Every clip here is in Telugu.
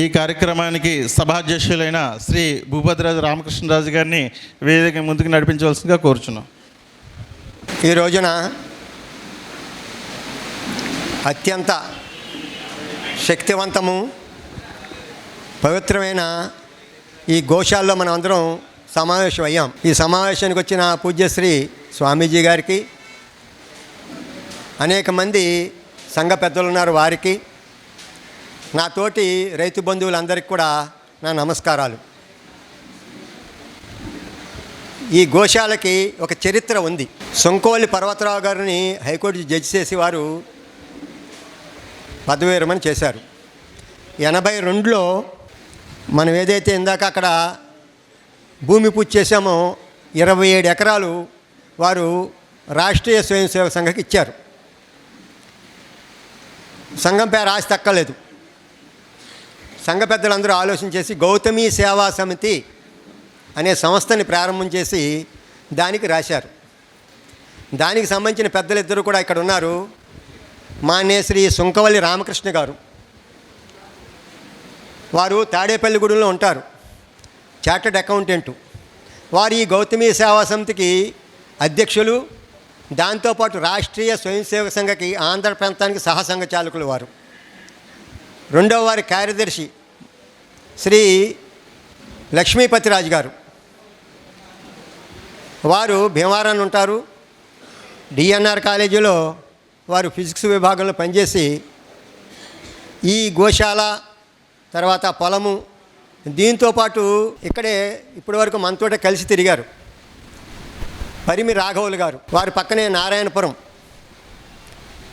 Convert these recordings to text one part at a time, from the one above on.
ఈ కార్యక్రమానికి సభాధ్యక్షులైన శ్రీ భూపతిరాజు రామకృష్ణరాజు గారిని వేదిక ముందుకు నడిపించవలసిందిగా కోరుచున్నాం. ఈ రోజున అత్యంత శక్తివంతము పవిత్రమైన ఈ గోశాల్లో మనం అందరం సమావేశం అయ్యాం ఈ సమావేశానికి వచ్చిన పూజ్యశ్రీ స్వామీజీ గారికి అనేక మంది సంఘ పెద్దలు ఉన్నారు వారికి నా తోటి రైతు బంధువులందరికీ కూడా నా నమస్కారాలు. ఈ గోశాలకి ఒక చరిత్ర ఉంది. సొంకోలి పర్వతరావు గారిని హైకోర్టు జడ్జి చేసి వారు పదవి విరమణ చేశారు. ఎనభై రెండులో మనం ఏదైతే ఇందాక అక్కడ భూమి పూజ చేశామో ఇరవై ఏడు ఎకరాలు వారు రాష్ట్రీయ స్వయం సేవక సంఘకి ఇచ్చారు. సంఘం పేరు ఆస్తి తక్కలేదు. సంఘ పెద్దలందరూ ఆలోచన చేసి గౌతమి సేవా సమితి అనే సంస్థని ప్రారంభం చేసి దానికి రాశారు. దానికి సంబంధించిన పెద్దలిద్దరూ కూడా ఇక్కడ ఉన్నారు. మానేశ్రీ సుంకవల్లి రామకృష్ణ గారు. వారు తాడేపల్లిగూడెంలో ఉంటారు. Chartered accountant. వారు ఈ గౌతమి సేవా సమితికి అధ్యక్షులు. దాంతోపాటు రాష్ట్రీయ స్వయంసేవక సంఘకి ఆంధ్ర ప్రాంతానికి సహసంఘ చాలకులు వారు. రెండవ వారి కార్యదర్శి శ్రీ లక్ష్మీపతిరాజు గారు. వారు భీమవరం ఉంటారు. డిఎన్ఆర్ కాలేజీలో వారు ఫిజిక్స్ విభాగంలో పనిచేసి ఈ గోశాల తర్వాత పొలము దీంతో పాటు ఇక్కడే ఇప్పటివరకు మనతోటే కలిసి తిరిగారు. పరిమి రాఘవులు గారు. వారి పక్కనే నారాయణపురం.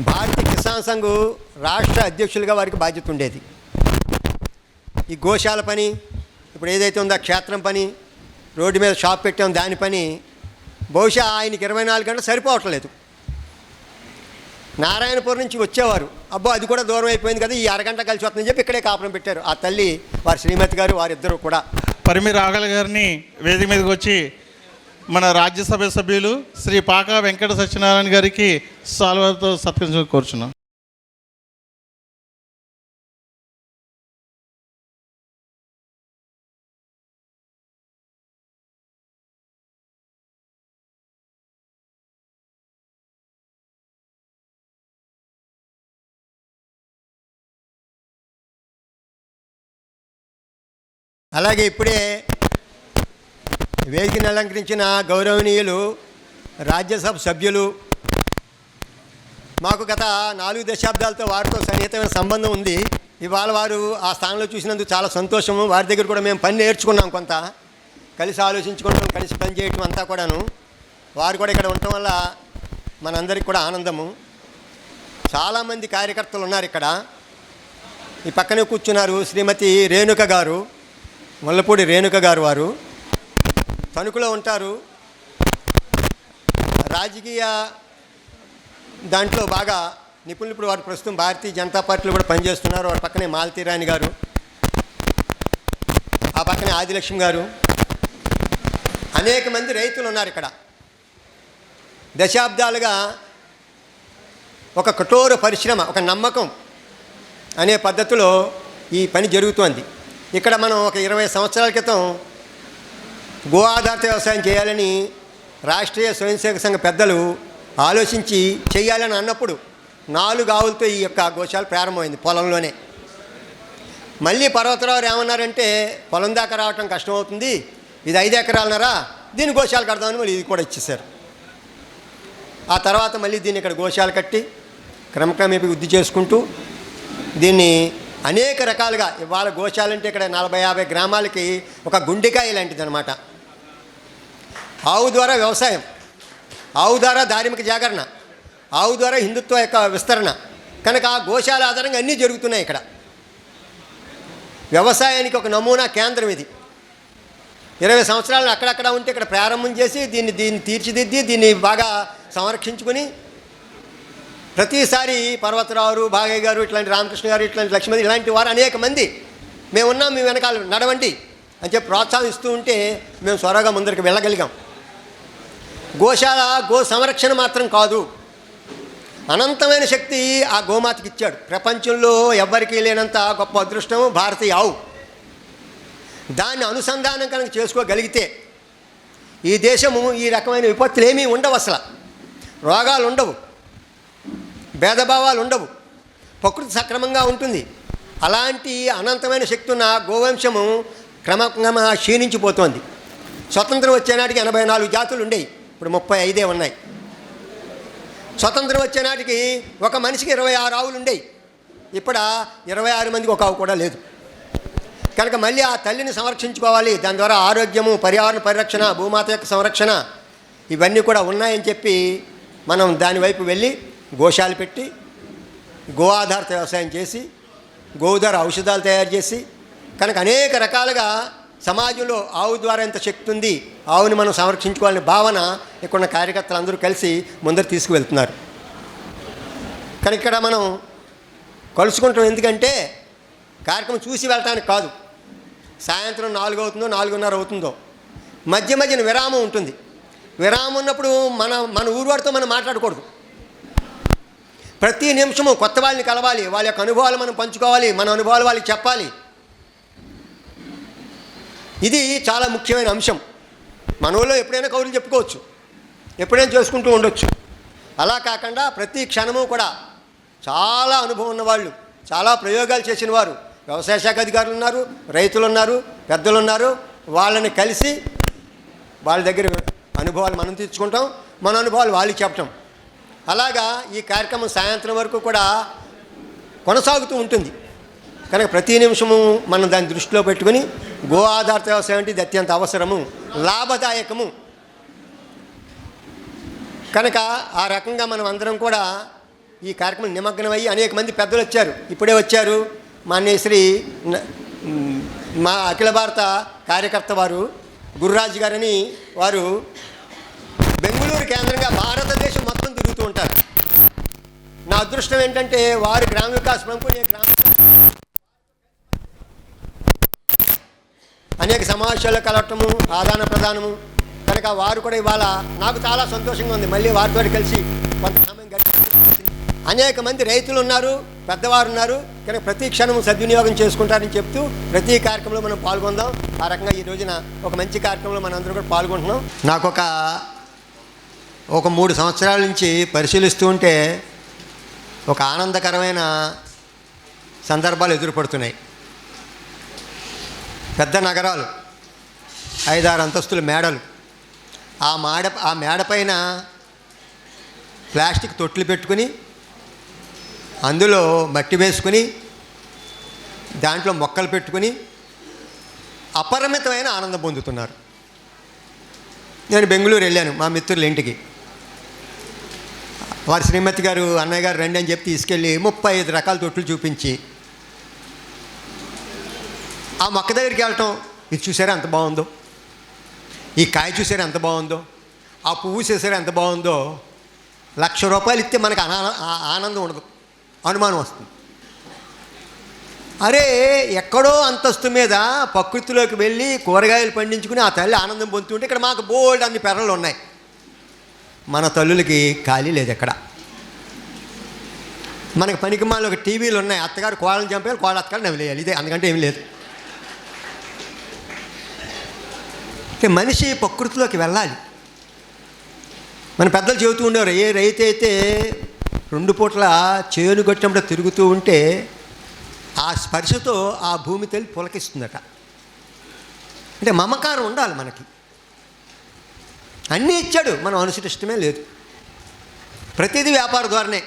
భారతీయ కిసాన్ సంఘ్ రాష్ట్ర అధ్యక్షులుగా వారికి బాధ్యత ఉండేది. ఈ గోశాల పని ఇప్పుడు ఏదైతే ఉందో క్షేత్రం పని రోడ్డు మీద షాప్ పెట్టాం దాని పని బహుశా ఆయనకి ఇరవై నాలుగు గంటలు సరిపోవట్లేదు నారాయణపురం నుంచి వచ్చేవారు. అబ్బో అది కూడా దూరం అయిపోయింది కదా ఈ అరగంట కలిసి వస్తుందని చెప్పి ఇక్కడే కాపురం పెట్టారు. ఆ తల్లి వారి శ్రీమతి గారు వారిద్దరూ కూడా. పరిమి రాగల గారిని వేదిక మీదకి వచ్చి మన రాజ్యసభ సభ్యులు శ్రీ పాకా వెంకట సత్యనారాయణ గారికి సాల్వతో సత్కరించ కోరుచున్నాం. అలాగే ఇప్పుడే వేదికను అలంకరించిన గౌరవనీయులు రాజ్యసభ సభ్యులు మాకు గత నాలుగు దశాబ్దాలతో వారితో సన్నిహితమైన సంబంధం ఉంది. ఇవాళ వారు ఆ స్థానంలో చూసినందుకు చాలా సంతోషము. వారి దగ్గర కూడా మేము పని నేర్చుకున్నాం కొంత. కలిసి ఆలోచించుకోవడం కలిసి పని చేయటం అంతా కూడాను. వారు కూడా ఇక్కడ ఉండటం వల్ల మనందరికి కూడా ఆనందము. చాలామంది కార్యకర్తలు ఉన్నారు ఇక్కడ. ఈ పక్కనే కూర్చున్నారు శ్రీమతి రేణుక గారు. ముల్లపూడి రేణుక గారు వారు. తణుకులో ఉంటారు. రాజకీయ దాంట్లో బాగా నిపుణులు ఇప్పుడు వారు ప్రస్తుతం భారతీయ జనతా పార్టీలో కూడా పనిచేస్తున్నారు. వారి పక్కనే మాలతీరాణి గారు. ఆ పక్కనే ఆదిలక్ష్మి గారు. అనేక మంది రైతులు ఉన్నారు ఇక్కడ. దశాబ్దాలుగా ఒక కఠోర పరిశ్రమ ఒక నమ్మకం అనే పద్ధతిలో ఈ పని జరుగుతోంది. ఇక్కడ మనం ఒక ఇరవై సంవత్సరాల క్రితం గో ఆధారిత వ్యవసాయం చేయాలని రాష్ట్రీయ స్వయంసేవక సంఘ పెద్దలు ఆలోచించి చేయాలని అన్నప్పుడు నాలుగు ఆవులతో ఈ యొక్క గోశాల ప్రారంభమైంది పొలంలోనే. మళ్ళీ పర్వతరావు ఏమన్నారంటే పొలం దాకా రావటం కష్టమవుతుంది ఇది ఐదు ఎకరాలన్నారా దీని గోశాల కడదామని మళ్ళీ ఇది కూడా ఇచ్చేశారు. ఆ తర్వాత మళ్ళీ దీన్ని ఇక్కడ గోశాల కట్టి క్రమక్రమేపీ వృద్ధి చేసుకుంటూ దీన్ని అనేక రకాలుగా ఇవాళ గోశాల అంటే ఇక్కడ నలభై యాభై గ్రామాలకి ఒక గుండెకాయ లాంటిది అనమాట ఆవు ద్వారా వ్యవసాయం ఆవు ద్వారా ధార్మిక జాగరణ ఆవు ద్వారా హిందుత్వ యొక్క విస్తరణ. కనుక ఆ గోశాల ఆధారంగా అన్నీ జరుగుతున్నాయి ఇక్కడ. వ్యవసాయానికి ఒక నమూనా కేంద్రం ఇది. ఇరవై సంవత్సరాలను అక్కడక్కడ ఉంటే ఇక్కడ ప్రారంభం చేసి దీన్ని దీన్ని తీర్చిదిద్ది దీన్ని బాగా సంరక్షించుకుని ప్రతిసారి పర్వతరావు భాగయ్య గారు ఇట్లాంటి రామకృష్ణ గారు ఇట్లాంటి లక్ష్మణ్ ఇలాంటి వారు అనేక మంది. మేము ఉన్నాం మీ వెనకాల నడవండి అని చెప్పి ప్రోత్సాహిస్తూ ఉంటే మేము త్వరగా ముందరికి వెళ్ళగలిగాం. గోశాల గో సంరక్షణ మాత్రం కాదు. అనంతమైన శక్తి ఆ గోమాతకి ఇచ్చాడు. ప్రపంచంలో ఎవ్వరికీ లేనంత గొప్ప అదృష్టం భారతీయ ఆవు. దాన్ని అనుసంధానం కనుక చేసుకోగలిగితే ఈ దేశము ఈ రకమైన విపత్తులు ఏమీ ఉండవు అసలు. రోగాలు ఉండవు. భేదభావాలు ఉండవు. ప్రకృతి సక్రమంగా ఉంటుంది. అలాంటి అనంతమైన శక్తి ఉన్న గోవంశము క్రమక్రమ క్షీణించిపోతోంది. స్వతంత్రం వచ్చేనాటికి ఎనభై నాలుగు జాతులు ఉండేవి ఇప్పుడు ముప్పై ఐదే ఉన్నాయి. స్వతంత్రం వచ్చేనాటికి ఒక మనిషికి ఇరవై ఆరు ఆవులు ఉండేవి ఇప్పుడు ఇరవై ఆరు మందికి ఒక ఆవు కూడా లేదు. కనుక మళ్ళీ ఆ తల్లిని సంరక్షించుకోవాలి. దాని ద్వారా ఆరోగ్యము పర్యావరణ పరిరక్షణ భూమాత యొక్క సంరక్షణ ఇవన్నీ కూడా ఉన్నాయని చెప్పి మనం దాని వైపు వెళ్ళి గోశాలు పెట్టి గో ఆధారిత వ్యవసాయం చేసి గోధార ఔషధాలు తయారు చేసి కనుక అనేక రకాలుగా సమాజంలో ఆవు ద్వారా ఎంత శక్తి ఉంది ఆవుని మనం సంరక్షించుకోవాలనే భావన ఇక్కడ కార్యకర్తలు అందరూ కలిసి ముందరు తీసుకువెళ్తున్నారు. కానీ ఇక్కడ మనం కలుసుకుంటాం. ఎందుకంటే కార్యక్రమం చూసి వెళ్ళటానికి కాదు. సాయంత్రం నాలుగు అవుతుందో నాలుగున్నర అవుతుందో. మధ్య మధ్యన విరామం ఉంటుంది. విరామం ఉన్నప్పుడు మన మన ఊరివారితో మనం మాట్లాడకూడదు. ప్రతి నిమిషము కొత్త వాళ్ళని కలవాలి వాళ్ళ యొక్క అనుభవాలు మనం పంచుకోవాలి మన అనుభవాలు వాళ్ళకి చెప్పాలి. ఇది చాలా ముఖ్యమైన అంశం. మన ఊళ్ళో ఎప్పుడైనా కౌరులు చెప్పుకోవచ్చు ఎప్పుడైనా చేసుకుంటూ ఉండొచ్చు. అలా కాకుండా ప్రతి క్షణము కూడా చాలా అనుభవం ఉన్నవాళ్ళు చాలా ప్రయోగాలు చేసిన వారు వ్యవసాయ శాఖ అధికారులు ఉన్నారు రైతులు ఉన్నారు పెద్దలు ఉన్నారు వాళ్ళని కలిసి వాళ్ళ దగ్గర అనుభవాలు మనం తీర్చుకుంటాం మన అనుభవాలు వాళ్ళకి చెప్పటం. అలాగా ఈ కార్యక్రమం సాయంత్రం వరకు కూడా కొనసాగుతూ ఉంటుంది. కనుక ప్రతి నిమిషము మనం దాన్ని దృష్టిలో పెట్టుకుని గో ఆధారిత వ్యవసాయం అంటే ఇది అత్యంత అవసరము లాభదాయకము. కనుక ఆ రకంగా మనం అందరం కూడా ఈ కార్యక్రమం నిమగ్నమయ్యి అనేక మంది పెద్దలు వచ్చారు. ఇప్పుడే వచ్చారు మాన్యశ్రీ న- మా అఖిల భారత కార్యకర్త వారు గురురాజు గారని వారు బెంగళూరు కేంద్రంగా భారత ఉంటారు. నా అదృష్టం ఏంటంటే వారు గ్రామ వికాస్ ప్రముఖులు నేను గ్రామ అనేక సమావేశాలు కలవటము ఆదాన ప్రదానము. కనుక వారు కూడా ఇవాళ నాకు చాలా సంతోషంగా ఉంది. మళ్ళీ వారితో కలిసి కొంత సమయం గడిపి అనేక మంది రైతులు ఉన్నారు పెద్దవారు ఉన్నారు. కనుక ప్రతి క్షణం సద్వినియోగం చేసుకుంటారని చెప్తూ ప్రతి కార్యక్రమంలో మనం పాల్గొందాం. ఆ రకంగా ఈ రోజున ఒక మంచి కార్యక్రమంలో మనం అందరూ కూడా పాల్గొంటున్నాం. నాకు ఒక ఒక మూడు సంవత్సరాల నుంచి పరిశీలిస్తూ ఉంటే ఒక ఆనందకరమైన సందర్భాలు ఎదురుపడుతున్నాయి. పెద్ద నగరాలు ఐదారు అంతస్తుల మేడలు. ఆ మాడ ఆ మేడపైన ప్లాస్టిక్ తొట్లు పెట్టుకుని అందులో మట్టి వేసుకుని దాంట్లో మొక్కలు పెట్టుకుని అపరిమితమైన ఆనందం పొందుతున్నారు. నేను బెంగళూరు వెళ్ళాను మా మిత్రుల ఇంటికి. వారి శ్రీమతి గారు అన్నయ్య గారు రండి అని చెప్పి తీసుకెళ్ళి ముప్పై ఐదు రకాల తొట్లు చూపించి ఆ మొక్క దగ్గరికి వెళ్ళటం ఇది చూసారా ఎంత బాగుందో? ఈ కాయ చూసారా ఎంత బాగుందో? ఆ పువ్వు చూసారా ఎంత బాగుందో? లక్ష రూపాయలు ఇస్తే మనకు ఆనందం ఉండదు అనుమానం వస్తుంది. అరే ఎక్కడో అంతస్తు మీద ప్రకృతిలోకి వెళ్ళి కూరగాయలు పండించుకుని ఆ తల్లి ఆనందం పొందుతుంటే ఇక్కడ మాకు బోల్డ్ అన్ని పెరలు ఉన్నాయి. మన తల్లులకి ఖాళీ లేదు ఎక్కడ. మనకి పనికి ఒక టీవీలు ఉన్నాయి. అత్తగారు కోళ్ళని చంపేయాలి కోళ్ళ అత్తగారు నవ్వులేయాలి ఇదే అందుకంటే ఏం లేదు. అంటే మనిషి ప్రకృతిలోకి వెళ్ళాలి. మన పెద్దలు చెబుతూ ఉండేవారు ఏ రైతు అయితే రెండు పూట్ల చేను కొట్టినప్పుడు తిరుగుతూ ఉంటే ఆ స్పర్శతో ఆ భూమి తల్లి పులకిస్తుందట. అంటే మమకారం ఉండాలి మనకి. అన్నీ ఇచ్చాడు. మనం అనుసరిష్టమే లేదు. ప్రతిదీ వ్యాపార ద్వారానే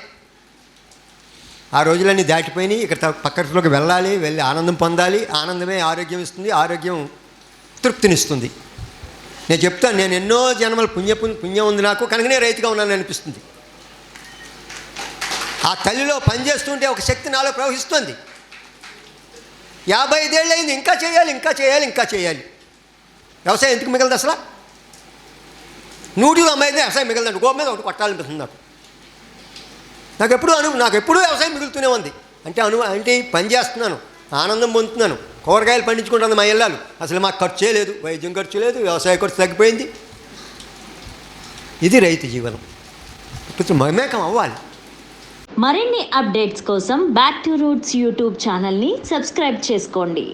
ఆ రోజులన్నీ దాటిపోయినాయి. ఇక్కడ పక్కలోకి వెళ్ళాలి వెళ్ళి ఆనందం పొందాలి. ఆనందమే ఆరోగ్యం ఇస్తుంది. ఆరోగ్యం తృప్తినిస్తుంది. నేను చెప్తాను నేను ఎన్నో జన్మల పుణ్య పుణ్యం ఉంది నాకు. కనుకనే రైతుగా ఉన్నాను అనిపిస్తుంది. ఆ తల్లిలో పనిచేస్తుంటే ఒక శక్తి నాలో ప్రవహిస్తుంది. యాభై ఐదేళ్ళు అయింది ఇంకా చేయాలి ఇంకా చేయాలి ఇంకా చేయాలి. వ్యవసాయం ఎందుకు మిగలదు అసలు? నూటిలో అమ్మాయి అయితే వ్యవసాయం మిగలదండి. గోపు మీద ఒకటి కొట్టాలనిపిస్తుంది నాకు నాకు ఎప్పుడు అను నాకు. ఎప్పుడూ వ్యవసాయం మిగులుతూనే ఉంది. అంటే అను అంటే పని చేస్తున్నాను ఆనందం పొందుతున్నాను కూరగాయలు పండించుకుంటుంది మా ఇళ్ళాలు అసలు మాకు ఖర్చే లేదు వైద్యం ఖర్చు లేదు వ్యవసాయ ఖర్చు తగ్గిపోయింది. ఇది రైతు జీవనం. ఇప్పుడు మమేకం అవ్వాలి. మరిన్ని అప్డేట్స్ కోసం బ్యాక్ టు రూట్స్ యూట్యూబ్ ఛానల్ని సబ్స్క్రైబ్ చేసుకోండి.